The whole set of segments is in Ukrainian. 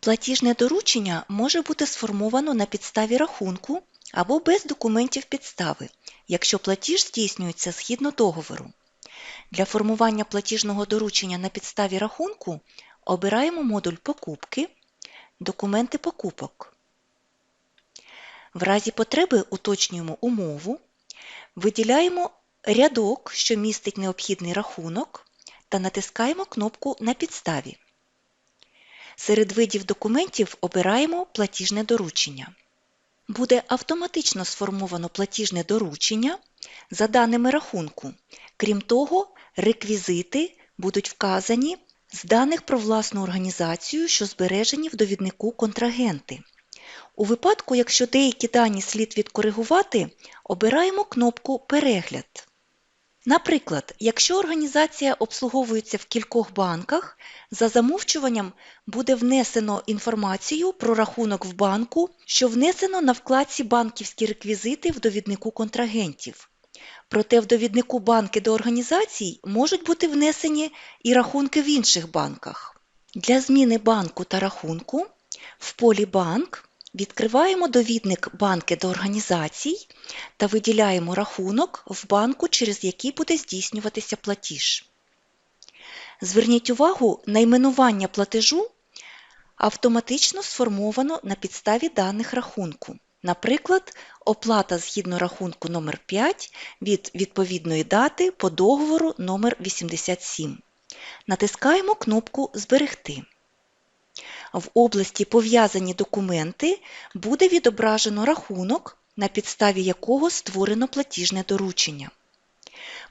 Платіжне доручення може бути сформовано на підставі рахунку або без документів підстави, якщо платіж здійснюється згідно договору. Для формування платіжного доручення на підставі рахунку обираємо модуль Покупки, Документи покупок. В разі потреби уточнюємо умову, виділяємо рядок, що містить необхідний рахунок, та натискаємо кнопку На підставі. Серед видів документів обираємо платіжне доручення. Буде автоматично сформовано платіжне доручення за даними рахунку. Крім того, реквізити будуть вказані з даних про власну організацію, що збережені в довіднику контрагенти. У випадку, якщо деякі дані слід відкоригувати, обираємо кнопку Перегляд. Наприклад, якщо організація обслуговується в кількох банках, за замовчуванням буде внесено інформацію про рахунок в банку, що внесено на вкладці Банківські реквізити в довіднику контрагентів. Проте в довіднику банки до організацій можуть бути внесені і рахунки в інших банках. Для зміни банку та рахунку в полі Банк відкриваємо довідник банки до організацій та виділяємо рахунок в банку, через який буде здійснюватися платіж. Зверніть увагу, найменування платежу автоматично сформовано на підставі даних рахунку. Наприклад, оплата згідно рахунку номер 5 від відповідної дати по договору номер 87. Натискаємо кнопку Зберегти. В області Пов'язані документи буде відображено рахунок, на підставі якого створено платіжне доручення.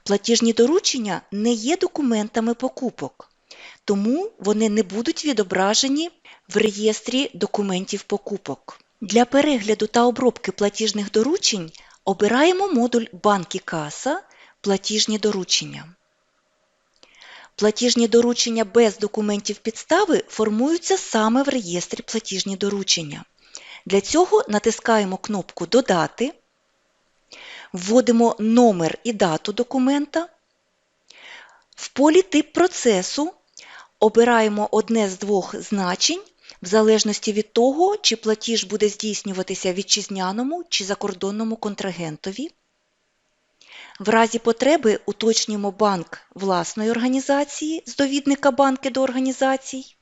Платіжні доручення не є документами покупок, тому вони не будуть відображені в реєстрі документів покупок. Для перегляду та обробки платіжних доручень обираємо модуль Банки каса Платіжні доручення. Платіжні доручення без документів підстави формуються саме в реєстрі платіжні доручення. Для цього натискаємо кнопку Додати, вводимо номер і дату документа. В полі Тип процесу обираємо одне з двох значень в залежності від того, чи платіж буде здійснюватися вітчизняному чи закордонному контрагентові. В разі потреби уточнюємо банк власної організації з довідника банки до організацій.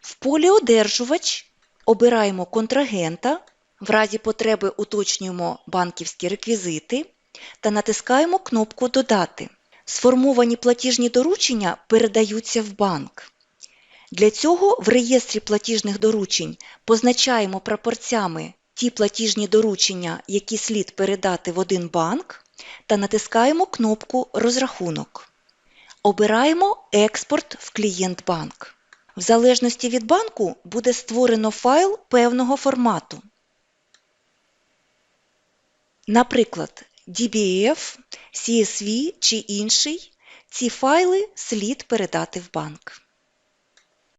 В полі Одержувач обираємо контрагента, в разі потреби уточнюємо банківські реквізити та натискаємо кнопку Додати. Сформовані платіжні доручення передаються в банк. Для цього в реєстрі платіжних доручень позначаємо прапорцями ті платіжні доручення, які слід передати в один банк, та натискаємо кнопку Розрахунок. Обираємо Експорт в клієнт-банк. В залежності від банку буде створено файл певного формату. Наприклад, DBF, CSV чи інший. Ці файли слід передати в банк.